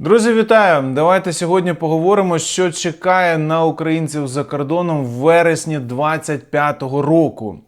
Друзі, вітаю! Давайте сьогодні поговоримо, що чекає на українців за кордоном в вересні 25-го року.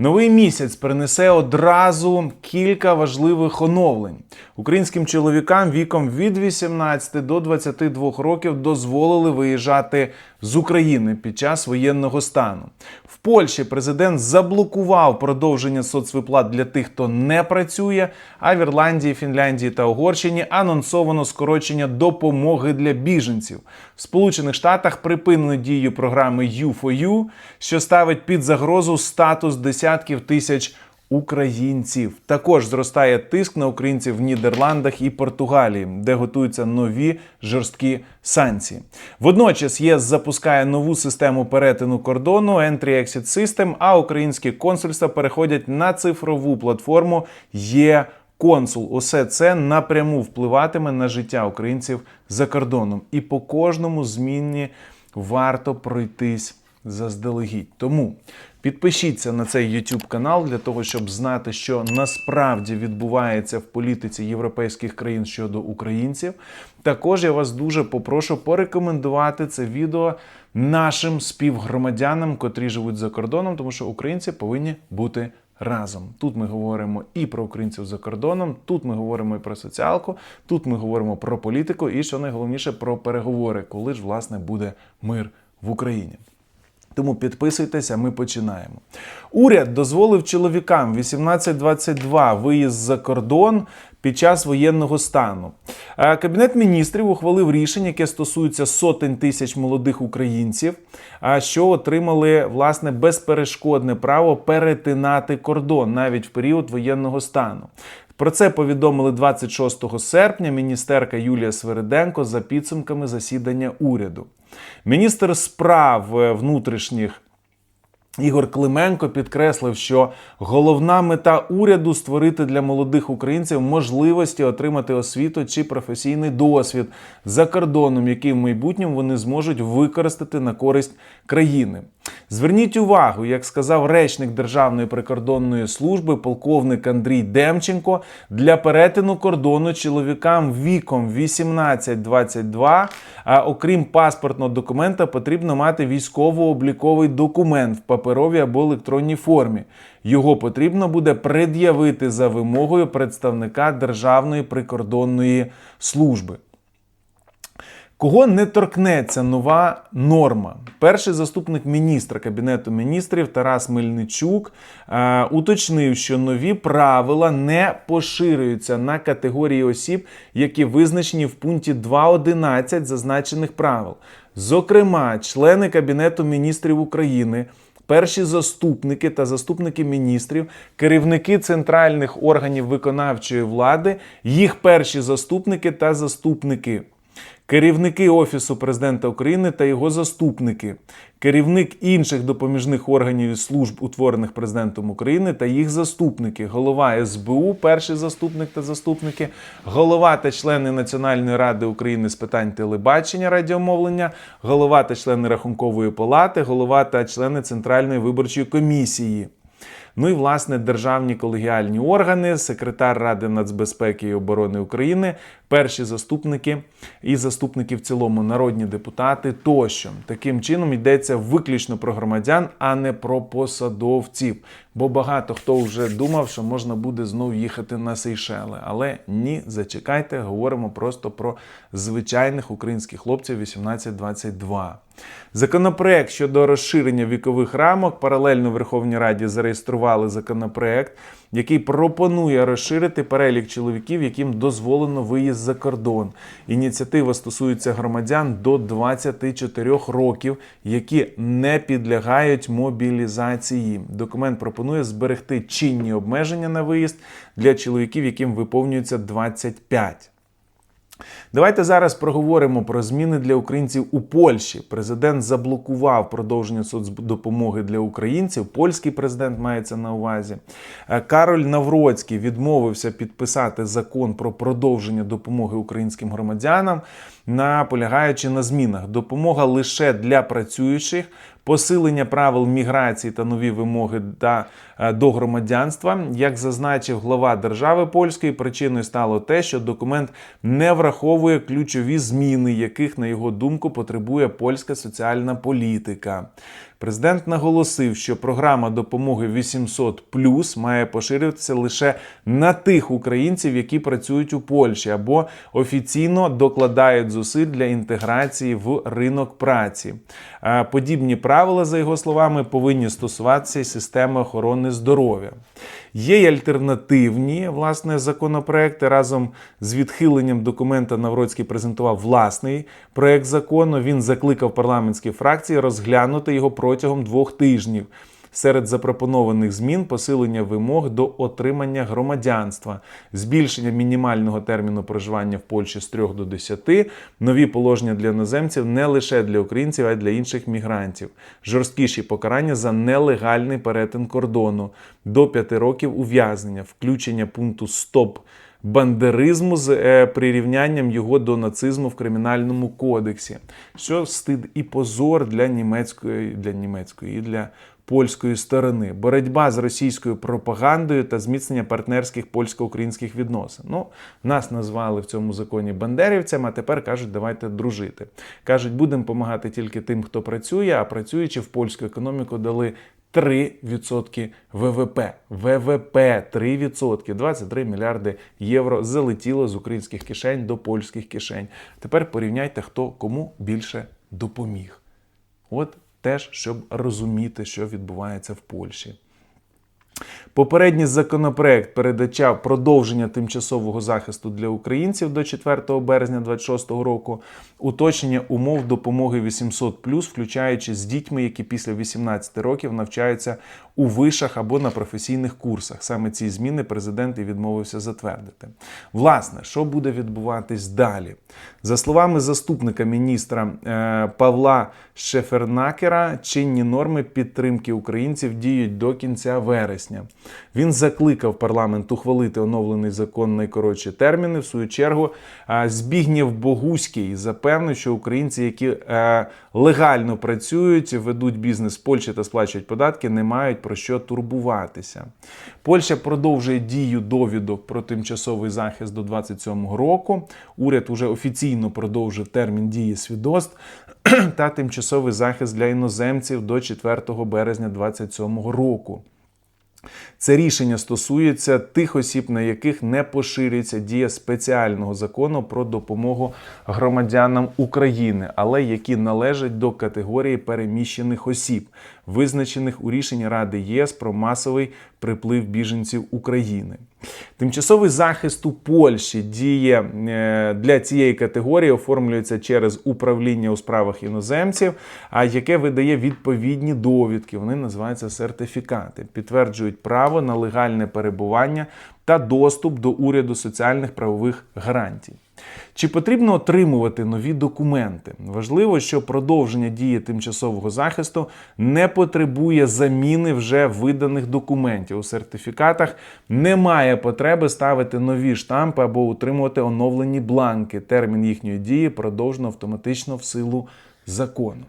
Новий місяць принесе одразу кілька важливих оновлень. Українським чоловікам віком від 18 до 22 років дозволили виїжджати з України під час воєнного стану. В Польщі президент заблокував продовження соцвиплат для тих, хто не працює. А в Ірландії, Фінляндії та Угорщині анонсовано скорочення допомоги для біженців. В Сполучених Штатах припинено дію програми U4U, що ставить під загрозу статус десятків тисяч українців. Також зростає тиск на українців в Нідерландах і Португалії, де готуються нові жорсткі санкції. Водночас ЄС запускає нову систему перетину кордону Entry-Exit System, а українські консульства переходять на цифрову платформу Є. Консул, усе це напряму впливатиме на життя українців за кордоном, і по кожному зміні варто пройтись заздалегідь. Тому підпишіться на цей YouTube канал для того, щоб знати, що насправді відбувається в політиці європейських країн щодо українців. Також я вас дуже попрошу порекомендувати це відео нашим співгромадянам, котрі живуть за кордоном, тому що українці повинні бути разом. Тут ми говоримо і про українців за кордоном, тут ми говоримо і про соціалку, тут ми говоримо про політику, і що найголовніше про переговори, коли ж власне буде мир в Україні. Тому підписуйтеся, ми починаємо. Уряд дозволив чоловікам 18-22 виїзд за кордон під час воєнного стану. Е, Кабінет міністрів ухвалив рішення, яке стосується сотень тисяч молодих українців, що отримали власне безперешкодне право перетинати кордон навіть в період воєнного стану. Про це повідомили 26 серпня міністерка Юлія Свериденко за підсумками засідання уряду. Міністр справ е, внутрішніх Ігор Клименко підкреслив, що головна мета уряду створити для молодих українців можливості отримати освіту чи професійний досвід за кордоном, який в майбутньому вони зможуть використати на користь країни. Зверніть увагу, як сказав речник Державної прикордонної служби, полковник Андрій Демченко, для перетину кордону чоловікам віком 18-22, а окрім паспортного документа, потрібно мати військово-обліковий документ в паперовій або електронній формі. Його потрібно буде пред'явити за вимогою представника Державної прикордонної служби. Кого не торкнеться нова норма? Перший заступник міністра Кабінету міністрів Тарас Мельничук е, уточнив, що нові правила не поширюються на категорії осіб, які визначені в пункті 2.11 зазначених правил. Зокрема, члени Кабінету міністрів України. Перші заступники та заступники міністрів, керівники центральних органів виконавчої влади, їх перші заступники та заступники керівники Офісу президента України та його заступники, керівник інших допоміжних органів і служб, утворених президентом України та їх заступники, голова СБУ, перший заступник та заступники, голова та члени Національної ради України з питань телебачення радіомовлення, голова та члени Рахункової палати, голова та члени Центральної виборчої комісії. Ну і власне державні колегіальні органи, секретар Ради нацбезпеки і оборони України, перші заступники і заступники в цілому, народні депутати тощо. Таким чином йдеться виключно про громадян, а не про посадовців. Бо багато хто вже думав, що можна буде знов їхати на Сейшели. Але ні, зачекайте, говоримо просто про звичайних українських хлопців 18-22. Законопроект щодо розширення вікових рамок паралельно Верховній Раді зареєстрували законопроект, який пропонує розширити перелік чоловіків, яким дозволено виїзд за кордон. Ініціатива стосується громадян до 24 років, які не підлягають мобілізації. Документ пропонує зберегти чинні обмеження на виїзд для чоловіків, яким виповнюється 25. Давайте зараз проговоримо про зміни для українців у Польщі. Президент заблокував продовження соцдопомоги для українців. Польський президент мається на увазі. Е, Кароль Навроцький відмовився підписати закон про продовження допомоги українським громадянам, наполягаючи на змінах. Допомога лише для працюючих. Посилення правил міграції та нові вимоги та, е, до громадянства. Як зазначив глава держави польської, причиною стало те, що документ не враховує ключові зміни, яких, на його думку, потребує польська соціальна політика. Президент наголосив, що програма допомоги 800 має поширюватися лише на тих українців, які працюють у Польщі або офіційно докладають зусиль для інтеграції в ринок праці. Подібні правила, за його словами, повинні стосуватися системи охорони здоров'я. Є й альтернативні власне законопроекти. Разом з відхиленням документа Навроцький презентував власний проект закону. Він закликав парламентські фракції розглянути його протягом двох тижнів. Серед запропонованих змін посилення вимог до отримання громадянства, збільшення мінімального терміну проживання в Польщі з 3 до 10, нові положення для іноземців не лише для українців, а й для інших мігрантів, жорсткіші покарання за нелегальний перетин кордону до 5 років ув'язнення, включення пункту СТОП бандеризму з е, прирівнянням його до нацизму в кримінальному кодексі, що стид і позор для німецької, для німецької і для польської сторони, боротьба з російською пропагандою та зміцнення партнерських польсько-українських відносин. Ну, нас назвали в цьому законі бандерівцями, а тепер кажуть, давайте дружити. Кажуть, будемо допомагати тільки тим, хто працює, а працюючи в польську економіку дали 3% ВВП. ВВП 3%, 23 мільярди євро залетіло з українських кишень до польських кишень. Тепер порівняйте, хто кому більше допоміг. От теж, щоб розуміти, що відбувається в Польщі. Попередній законопроект передбачав продовження тимчасового захисту для українців до 4 березня 2026 року, уточнення умов допомоги 800+, включаючи з дітьми, які після 18 років навчаються у вишах або на професійних курсах. Саме ці зміни президент і відмовився затвердити. Власне, що буде відбуватись далі? За словами заступника міністра е, Павла Шефернакера, чинні норми підтримки українців діють до кінця вересня. Він закликав парламент ухвалити оновлений закон найкоротші терміни. В свою чергу е, Збігнєв Богуський запевнив, що українці, які е, легально працюють, ведуть бізнес в Польщі та сплачують податки, не мають про що турбуватися. Польща продовжує дію довідок про тимчасовий захист до 27-го року. Уряд уже офіційно продовжив термін дії свідоцтв та тимчасовий захист для іноземців до 4 березня 2027 року. Це рішення стосується тих осіб, на яких не поширюється дія спеціального закону про допомогу громадянам України, але які належать до категорії переміщених осіб, визначених у рішенні Ради ЄС про масовий приплив біженців України. Тимчасовий захист у Польщі діє е, для цієї категорії, оформлюється через управління у справах іноземців, а яке видає відповідні довідки. Вони називаються сертифікати, підтверджують право на легальне перебування та доступ до уряду соціальних правових гарантій. Чи потрібно отримувати нові документи? Важливо, що продовження дії тимчасового захисту не потребує заміни вже виданих документів. У сертифікатах немає потреби ставити нові штампи або утримувати оновлені бланки. Термін їхньої дії продовжено автоматично в силу закону.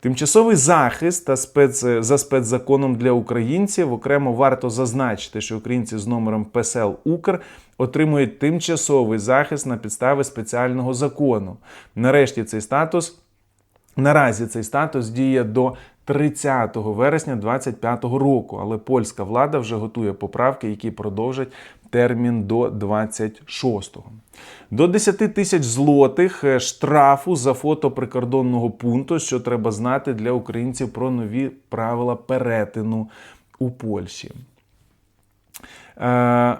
Тимчасовий захист та спец... за спецзаконом для українців окремо варто зазначити, що українці з номером ПСЛ Укр отримують тимчасовий захист на підставі спеціального закону. Нарешті цей статус. Наразі цей статус діє до 30 вересня 2025 року, але польська влада вже готує поправки, які продовжать термін до 26-го. До 10 тисяч злотих е, штрафу за фото прикордонного пункту, що треба знати для українців про нові правила перетину у Польщі. Е,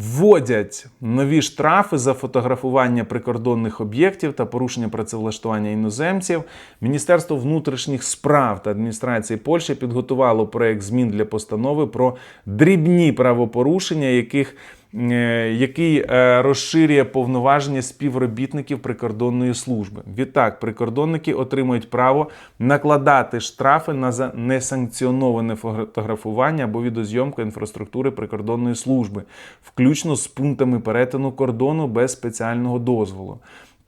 Вводять нові штрафи за фотографування прикордонних об'єктів та порушення працевлаштування іноземців. Міністерство внутрішніх справ та адміністрації Польщі підготувало проект змін для постанови про дрібні правопорушення, яких який е, розширює повноваження співробітників прикордонної служби. Відтак, прикордонники отримують право накладати штрафи на за несанкціоноване фотографування або відозйомку інфраструктури прикордонної служби, включно з пунктами перетину кордону без спеціального дозволу.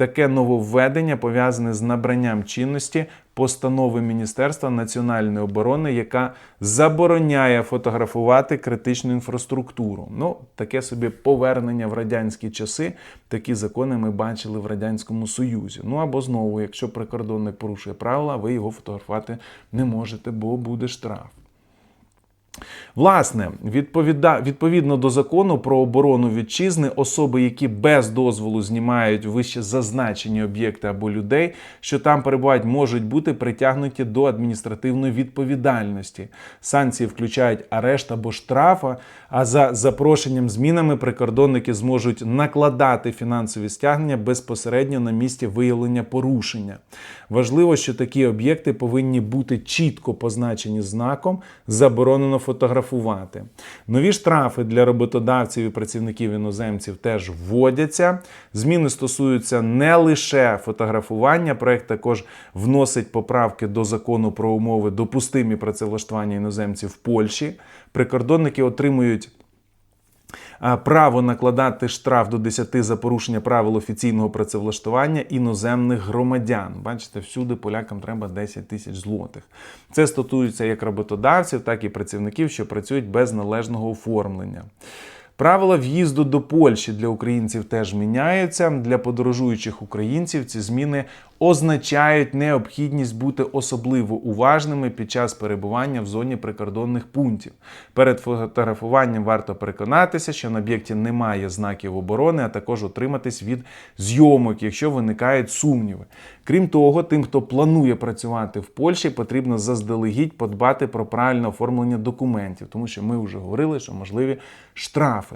Таке нововведення пов'язане з набранням чинності постанови Міністерства національної оборони, яка забороняє фотографувати критичну інфраструктуру. Ну, таке собі повернення в радянські часи. Такі закони ми бачили в радянському союзі. Ну або знову, якщо прикордонник порушує правила, ви його фотографувати не можете, бо буде штраф. Власне, відповідно до закону про оборону вітчизни, особи, які без дозволу знімають вище зазначені об'єкти або людей, що там перебувають, можуть бути притягнуті до адміністративної відповідальності. Санкції включають арешт або штрафа. А за запрошенням змінами прикордонники зможуть накладати фінансові стягнення безпосередньо на місці виявлення порушення. Важливо, що такі об'єкти повинні бути чітко позначені знаком заборонено фотографувати. Нові штрафи для роботодавців і працівників іноземців теж вводяться. Зміни стосуються не лише фотографування. Проект також вносить поправки до закону про умови допустимі працевлаштування іноземців в Польщі. Прикордонники отримують. Право накладати штраф до 10 за порушення правил офіційного працевлаштування іноземних громадян. Бачите, всюди полякам треба 10 тисяч злотих. Це стосується як роботодавців, так і працівників, що працюють без належного оформлення. Правила в'їзду до Польщі для українців теж міняються. Для подорожуючих українців ці зміни означають необхідність бути особливо уважними під час перебування в зоні прикордонних пунктів. Перед фотографуванням варто переконатися, що на об'єкті немає знаків оборони, а також утриматись від зйомок, якщо виникають сумніви. Крім того, тим, хто планує працювати в Польщі, потрібно заздалегідь подбати про правильне оформлення документів, тому що ми вже говорили, що можливі штрафи.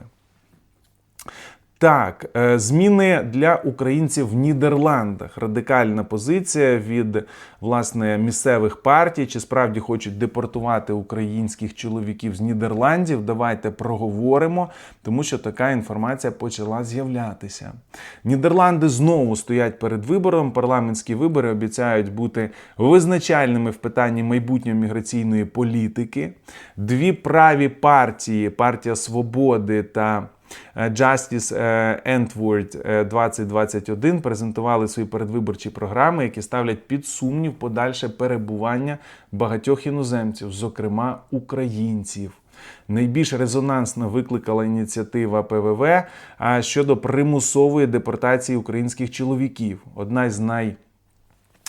Так, е, зміни для українців в Нідерландах. Радикальна позиція від власне місцевих партій. Чи справді хочуть депортувати українських чоловіків з Нідерландів? Давайте проговоримо, тому що така інформація почала з'являтися. Нідерланди знову стоять перед вибором. Парламентські вибори обіцяють бути визначальними в питанні майбутньої міграційної політики. Дві праві партії партія Свободи та Justice Entward 2021 презентували свої передвиборчі програми, які ставлять під сумнів подальше перебування багатьох іноземців, зокрема українців. Найбільш резонансно викликала ініціатива ПВВ щодо примусової депортації українських чоловіків. Одна з най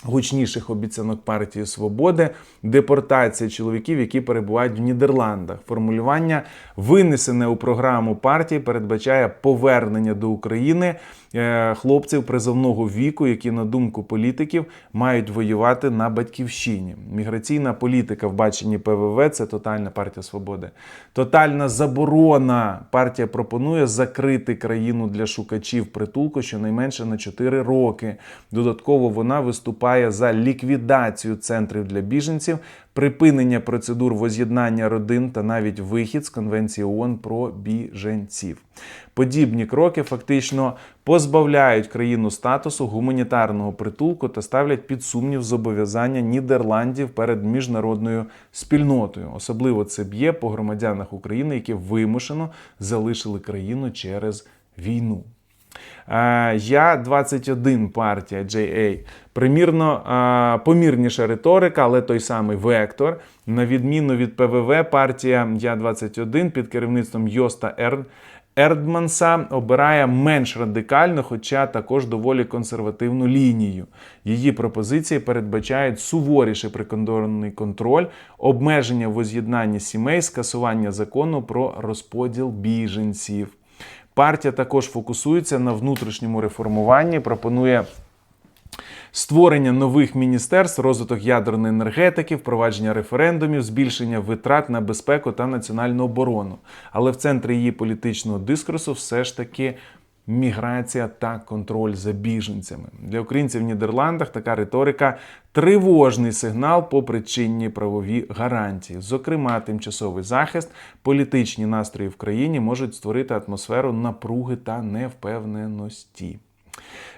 Гучніших обіцянок партії Свободи, депортація чоловіків, які перебувають в Нідерландах. Формулювання винесене у програму партії передбачає повернення до України е, хлопців призовного віку, які, на думку політиків, мають воювати на батьківщині. Міграційна політика в баченні ПВВ це тотальна партія свободи. Тотальна заборона. Партія пропонує закрити країну для шукачів притулку щонайменше на 4 роки. Додатково вона виступає виступає за ліквідацію центрів для біженців, припинення процедур воз'єднання родин та навіть вихід з Конвенції ООН про біженців. Подібні кроки фактично позбавляють країну статусу гуманітарного притулку та ставлять під сумнів зобов'язання Нідерландів перед міжнародною спільнотою. Особливо це б'є по громадянах України, які вимушено залишили країну через війну. Е, Я 21 партія JA. Примірно е, помірніша риторика, але той самий вектор. На відміну від ПВВ, партія Я 21 під керівництвом Йоста Ер. Ердманса обирає менш радикальну, хоча також доволі консервативну лінію. Її пропозиції передбачають суворіший прикордонний контроль, обмеження воз'єднання сімей, скасування закону про розподіл біженців. Партія також фокусується на внутрішньому реформуванні, пропонує. Створення нових міністерств, розвиток ядерної енергетики, впровадження референдумів, збільшення витрат на безпеку та національну оборону. Але в центрі її політичного дискурсу все ж таки міграція та контроль за біженцями. Для українців в Нідерландах така риторика тривожний сигнал по причинні правові гарантії. Зокрема, тимчасовий захист, політичні настрої в країні можуть створити атмосферу напруги та невпевненості.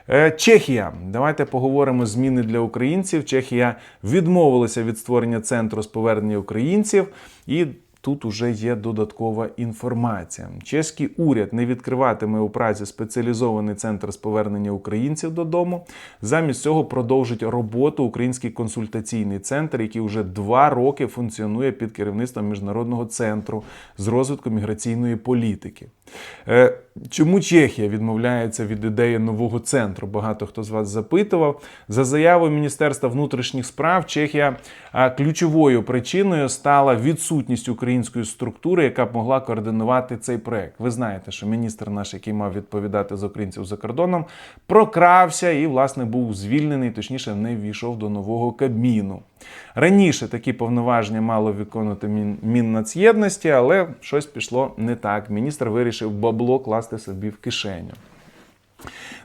Е, Чехія. Давайте поговоримо зміни для українців. Чехія відмовилася від створення центру з повернення українців і тут уже є додаткова інформація. Чеський уряд не відкриватиме у Празі спеціалізований центр з повернення українців додому. Замість цього продовжить роботу Український консультаційний центр, який вже два роки функціонує під керівництвом міжнародного центру з розвитку міграційної політики. Е, Чому Чехія відмовляється від ідеї нового центру? Багато хто з вас запитував. За заявою Міністерства внутрішніх справ, Чехія ключовою причиною стала відсутність української структури, яка б могла координувати цей проект. Ви знаєте, що міністр наш, який мав відповідати за українців за кордоном, прокрався і, власне, був звільнений, точніше, не ввійшов до нового кабміну. Раніше такі повноваження мало виконувати Мін- Міннацєдності, але щось пішло не так. Міністр вирішив бабло класти собі в кишеню.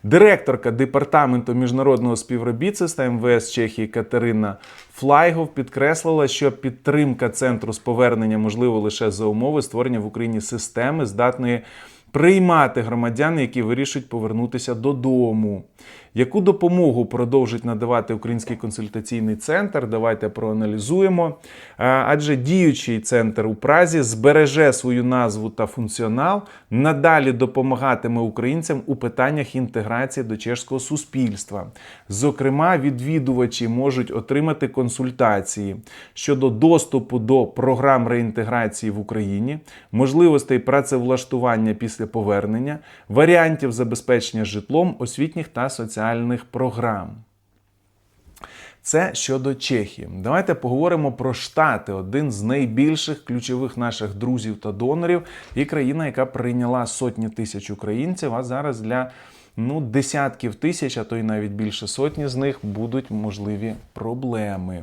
Директорка департаменту міжнародного співробітництва МВС Чехії Катерина Флайгов підкреслила, що підтримка центру з повернення можливо лише за умови створення в Україні системи, здатної приймати громадян, які вирішують повернутися додому. Яку допомогу продовжить надавати Український консультаційний центр? Давайте проаналізуємо. Адже діючий центр у Празі збереже свою назву та функціонал, надалі допомагатиме українцям у питаннях інтеграції до чешського суспільства. Зокрема, відвідувачі можуть отримати консультації щодо доступу до програм реінтеграції в Україні, можливостей працевлаштування після повернення, варіантів забезпечення житлом, освітніх та соціальних програм. Це щодо Чехії. Давайте поговоримо про Штати, один з найбільших ключових наших друзів та донорів, і країна, яка прийняла сотні тисяч українців. А зараз для ну, десятків тисяч, а то й навіть більше сотні з них будуть можливі проблеми.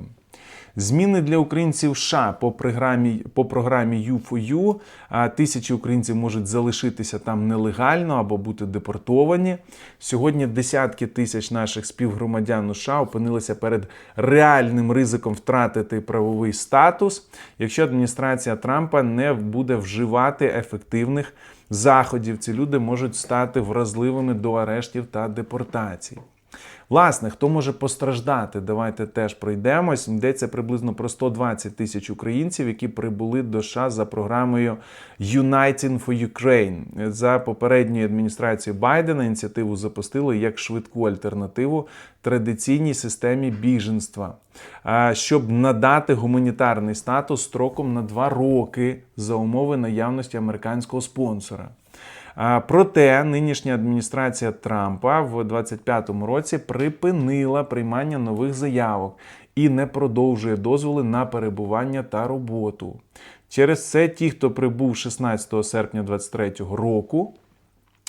Зміни для українців США по програмі по програмі U4U. Тисячі українців можуть залишитися там нелегально або бути депортовані. Сьогодні десятки тисяч наших співгромадян США опинилися перед реальним ризиком втратити правовий статус, якщо адміністрація Трампа не буде вживати ефективних заходів. Ці люди можуть стати вразливими до арештів та депортацій. Власне, хто може постраждати? Давайте теж пройдемось. Йдеться приблизно про 120 тисяч українців, які прибули до США за програмою Uniting for Ukraine. За попередньою адміністрацією Байдена ініціативу запустили як швидку альтернативу традиційній системі біженства, щоб надати гуманітарний статус строком на два роки за умови наявності американського спонсора. Проте нинішня адміністрація Трампа в 2025 році припинила приймання нових заявок і не продовжує дозволи на перебування та роботу. Через це ті, хто прибув 16 серпня 2023 року,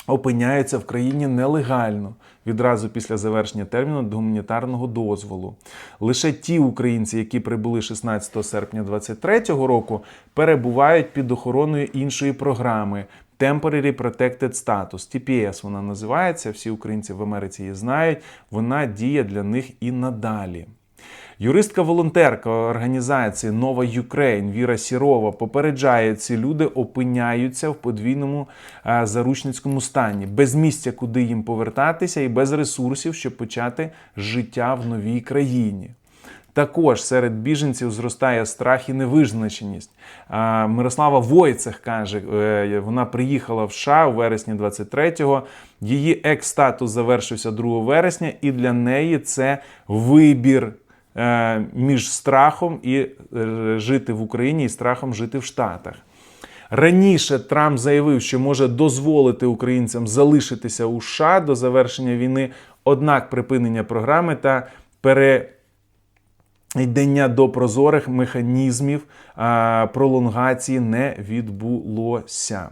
опиняються в країні нелегально відразу після завершення терміну гуманітарного дозволу. Лише ті українці, які прибули 16 серпня 2023 року, перебувають під охороною іншої програми. Temporary Protected Status, TPS вона називається. Всі українці в Америці її знають. Вона діє для них і надалі. Юристка-волонтерка організації Нова Юкрейн Віра Сірова попереджає, ці люди опиняються в подвійному е, заручницькому стані, без місця, куди їм повертатися, і без ресурсів, щоб почати життя в новій країні. Також серед біженців зростає страх і невизначеність. Мирослава Войцех каже, е, вона приїхала в США у вересні 23-го. Її екс-статус завершився 2 вересня, і для неї це вибір е, між страхом і е, жити в Україні і страхом жити в Штатах. Раніше Трамп заявив, що може дозволити українцям залишитися у США до завершення війни, однак припинення програми та пере йдення до прозорих механізмів пролонгації не відбулося.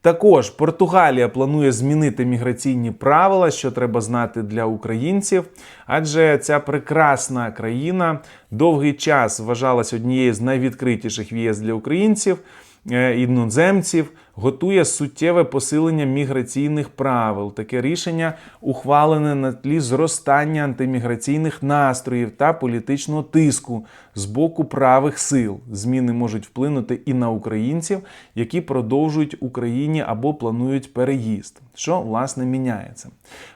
Також Португалія планує змінити міграційні правила, що треба знати для українців, адже ця прекрасна країна довгий час вважалась однією з найвідкритіших в ЄС для українців. е, Іноземців готує суттєве посилення міграційних правил. Таке рішення ухвалене на тлі зростання антиміграційних настроїв та політичного тиску з боку правих сил. Зміни можуть вплинути і на українців, які продовжують Україні або планують переїзд. Що власне міняється?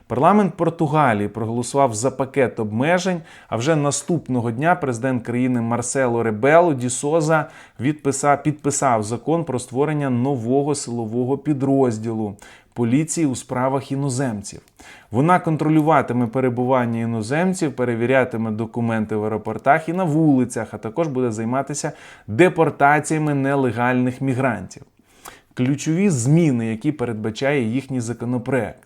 Парламент Португалії проголосував за пакет обмежень. А вже наступного дня президент країни Марсело Ребело Ді Соза відписав, підписав закон про створення нового силового підрозділу поліції у справах іноземців. Вона контролюватиме перебування іноземців, перевірятиме документи в аеропортах і на вулицях, а також буде займатися депортаціями нелегальних мігрантів. Ключові зміни, які передбачає їхній законопроект.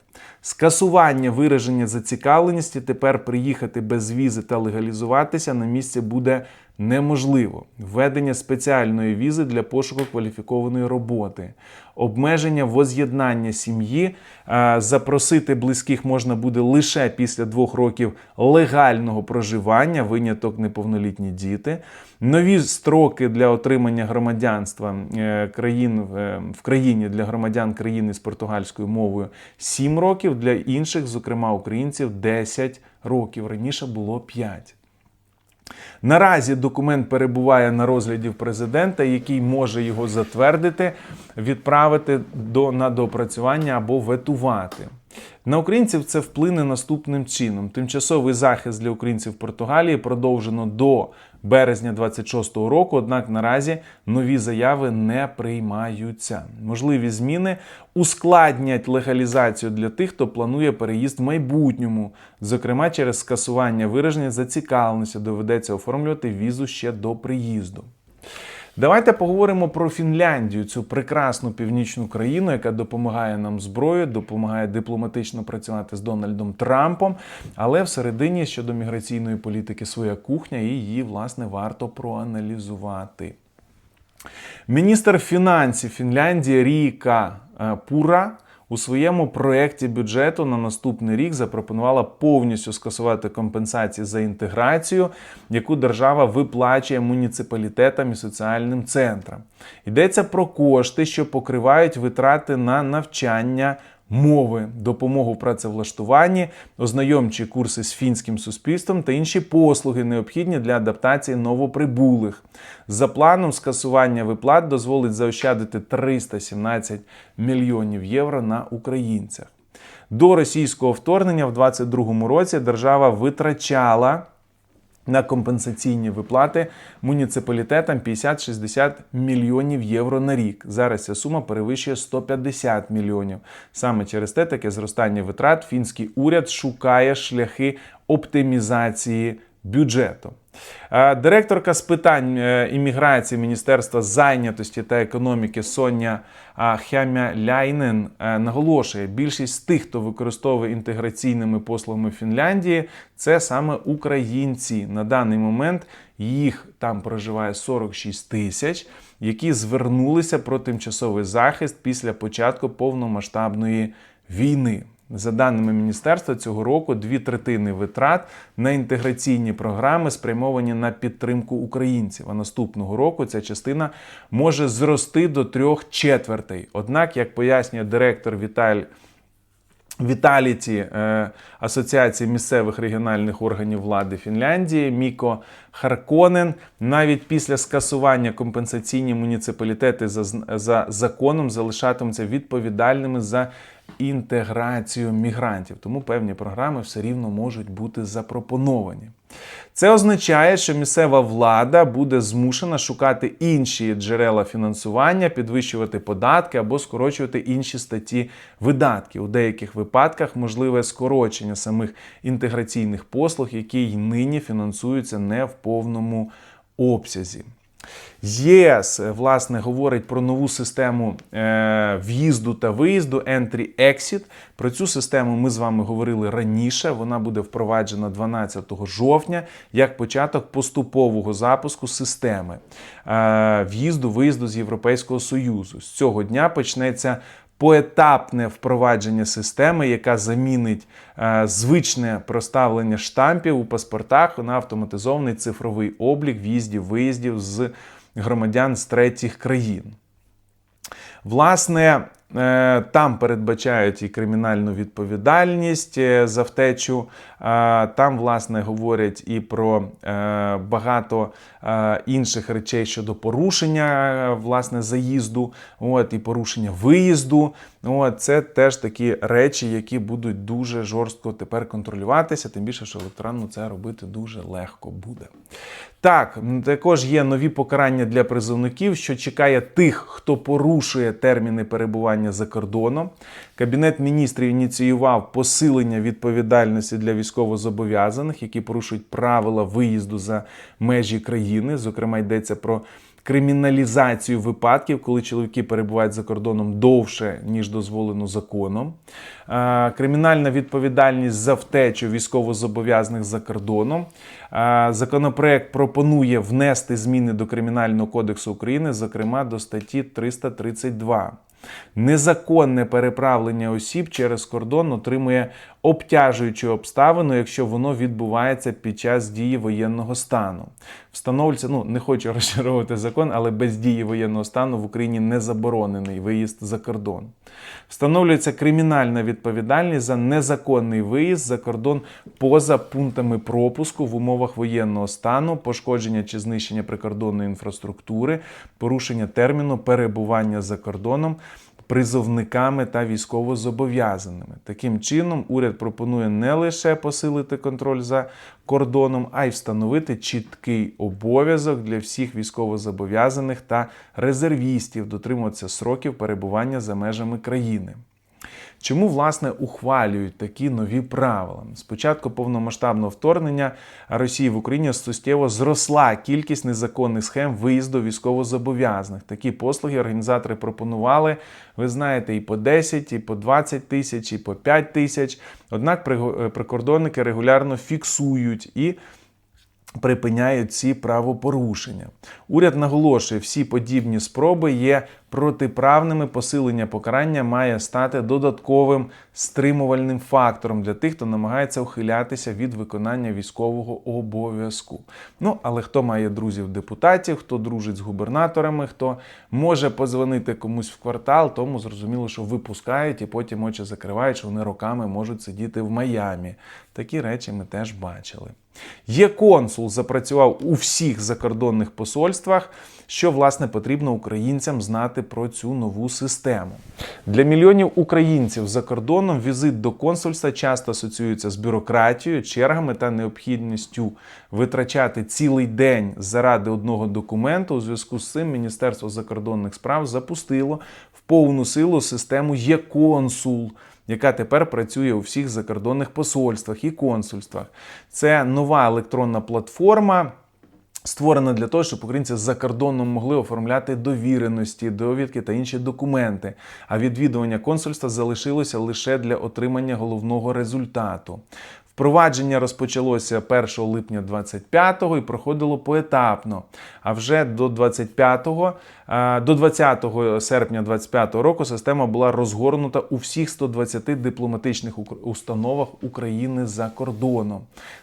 Скасування вираження зацікавленості тепер приїхати без візи та легалізуватися на місці буде неможливо. Введення спеціальної візи для пошуку кваліфікованої роботи, обмеження воз'єднання сім'ї. Е, Запросити близьких можна буде лише після двох років легального проживання, виняток неповнолітні діти, нові строки для отримання громадянства е, країн е, в країні для громадян країни з португальською мовою 7 років, для інших, зокрема українців, 10 років. Раніше було 5. Наразі документ перебуває на розгляді президента, який може його затвердити, відправити до на доопрацювання або ветувати. На українців це вплине наступним чином. Тимчасовий захист для українців в Португалії продовжено до березня 26-го року, однак наразі нові заяви не приймаються. Можливі зміни ускладнять легалізацію для тих, хто планує переїзд в майбутньому, зокрема через скасування вираження зацікавленості, доведеться оформлювати візу ще до приїзду. Давайте поговоримо про Фінляндію, цю прекрасну північну країну, яка допомагає нам зброю, допомагає дипломатично працювати з Дональдом Трампом. Але всередині щодо міграційної політики своя кухня, і її власне варто проаналізувати. Міністр фінансів Фінляндії Ріка е, Пура у своєму проєкті бюджету на наступний рік запропонувала повністю скасувати компенсації за інтеграцію, яку держава виплачує муніципалітетам і соціальним центрам. Йдеться про кошти, що покривають витрати на навчання. Мови, допомогу в працевлаштуванні, ознайомчі курси з фінським суспільством та інші послуги, необхідні для адаптації новоприбулих. За планом скасування виплат дозволить заощадити 317 мільйонів євро на українцях. До російського вторгнення в 2022 році держава витрачала на компенсаційні виплати муніципалітетам 50-60 мільйонів євро на рік. Зараз ця сума перевищує 150 мільйонів. Саме через те таке зростання витрат фінський уряд шукає шляхи оптимізації бюджету. Е, Директорка з питань е, імміграції Міністерства зайнятості та економіки Соня Хямя-Ляйнен е, наголошує, більшість тих, хто використовує інтеграційними послугами Фінляндії, це саме українці. На даний момент їх там проживає 46 тисяч, які звернулися про тимчасовий захист після початку повномасштабної війни. За даними міністерства, цього року дві третини витрат на інтеграційні програми спрямовані на підтримку українців. А наступного року ця частина може зрости до трьох четвертей. Однак, як пояснює директор Віталь. Віталіті е, Асоціації місцевих регіональних органів влади Фінляндії Міко Харконен навіть після скасування компенсаційні муніципалітети за, за законом залишатимуться відповідальними за інтеграцію мігрантів. Тому певні програми все рівно можуть бути запропоновані. Це означає, що місцева влада буде змушена шукати інші джерела фінансування, підвищувати податки або скорочувати інші статті видатків. У деяких випадках можливе скорочення самих інтеграційних послуг, які й нині фінансуються не в повному обсязі. ЄС власне говорить про нову систему е, в'їзду та виїзду Entry-Exit. Про цю систему ми з вами говорили раніше. Вона буде впроваджена 12 жовтня як початок поступового запуску системи е, в'їзду виїзду з Європейського Союзу. З цього дня почнеться поетапне впровадження системи, яка замінить е, звичне проставлення штампів у паспортах на автоматизований цифровий облік в'їздів, виїздів з громадян з третіх країн. Власне, там передбачають і кримінальну відповідальність е, за втечу. Е, Там, власне, говорять і про е, багато е, інших речей щодо порушення е, власне заїзду, от і порушення виїзду. От це теж такі речі, які будуть дуже жорстко тепер контролюватися. Тим більше, що електронно це робити дуже легко буде. Так, також є нові покарання для призовників, що чекає тих, хто порушує терміни перебування за кордоном. Кабінет міністрів ініціював посилення відповідальності для військовозобов'язаних, які порушують правила виїзду за межі країни. Зокрема, йдеться про криміналізацію випадків, коли чоловіки перебувають за кордоном довше, ніж дозволено законом. Кримінальна відповідальність за втечу військовозобов'язаних за кордоном. Законопроект пропонує внести зміни до Кримінального кодексу України, зокрема до статті 332. Незаконне переправлення осіб через кордон отримує обтяжуючу обставину, якщо воно відбувається під час дії воєнного стану. Встановлюється, ну не хочу розчаровувати закон, але без дії воєнного стану в Україні не заборонений виїзд за кордон. Встановлюється кримінальна відповідальність за незаконний виїзд за кордон поза пунктами пропуску в умовах воєнного стану, пошкодження чи знищення прикордонної інфраструктури, порушення терміну перебування за кордоном призовниками та військовозобов'язаними. Таким чином, уряд пропонує не лише посилити контроль за кордоном, а й встановити чіткий обов'язок для всіх військовозобов'язаних та резервістів дотримуватися сроків перебування за межами країни. Чому власне ухвалюють такі нові правила? Спочатку повномасштабного вторгнення Росії в Україні суттєво зросла кількість незаконних схем виїзду військовозобов'язаних. Такі послуги організатори пропонували, ви знаєте, і по 10, і по 20 тисяч, і по 5 тисяч. Однак прикордонники регулярно фіксують і припиняють ці правопорушення. Уряд наголошує, всі подібні спроби є протиправними. Посилення покарання має стати додатковим стримувальним фактором для тих, хто намагається ухилятися від виконання військового обов'язку. Ну, але хто має друзів депутатів, хто дружить з губернаторами, хто може позвонити комусь в квартал, тому зрозуміло, що випускають і потім очі закривають, що вони роками можуть сидіти в Майамі. Такі речі ми теж бачили. Є консул запрацював у всіх закордонних посольствах, що власне потрібно українцям знати про цю нову систему. Для мільйонів українців за кордоном візит до консульства часто асоціюється з бюрократією, чергами та необхідністю витрачати цілий день заради одного документу. У зв'язку з цим Міністерство закордонних справ запустило в повну силу систему «Є-консул», яка тепер працює у всіх закордонних посольствах і консульствах. Це нова електронна платформа. Створена для того, щоб українці за кордоном могли оформляти довіреності, довідки та інші документи. А відвідування консульства залишилося лише для отримання головного результату. Впровадження розпочалося 1 липня 25-го і проходило поетапно. А вже до 25-го, е, до 20 серпня 25-го року система була розгорнута у всіх 120 дипломатичних установах України за кордоном.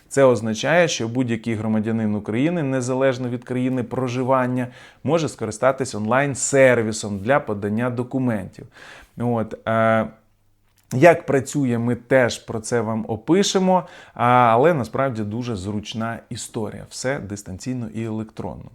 Це означає, що будь-який громадянин України, незалежно від країни проживання, може скористатись онлайн-сервісом для подання документів. От, е, як працює, ми теж про це вам опишемо, але насправді дуже зручна історія. Все дистанційно і електронно.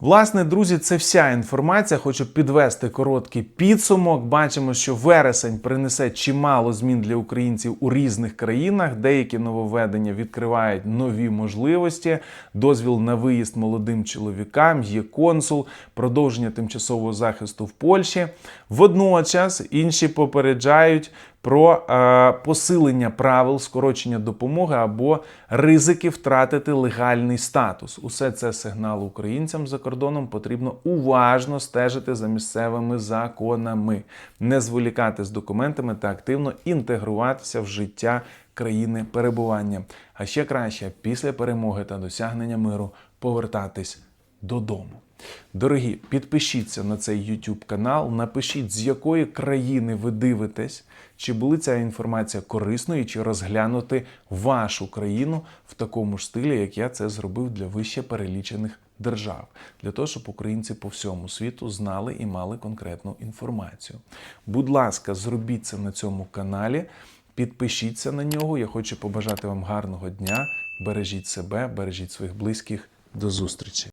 Власне, друзі, це вся інформація. Хочу підвести короткий підсумок. Бачимо, що вересень принесе чимало змін для українців у різних країнах. Деякі нововведення відкривають нові можливості. Дозвіл на виїзд молодим чоловікам, є консул, продовження тимчасового захисту в Польщі. Водночас інші попереджають про е, посилення правил скорочення допомоги або ризики втратити легальний статус. Усе це сигнал українцям за кордоном. Потрібно уважно стежити за місцевими законами, не зволікати з документами та активно інтегруватися в життя країни перебування. А ще краще після перемоги та досягнення миру повертатись додому. Дорогі, підпишіться на цей YouTube канал, напишіть, з якої країни ви дивитесь, чи були ця інформація корисною, чи розглянути вашу країну в такому ж стилі, як я це зробив для вище перелічених держав для того, щоб українці по всьому світу знали і мали конкретну інформацію. Будь ласка, зробіть це на цьому каналі. Підпишіться на нього. Я хочу побажати вам гарного дня. Бережіть себе, бережіть своїх близьких. До зустрічі!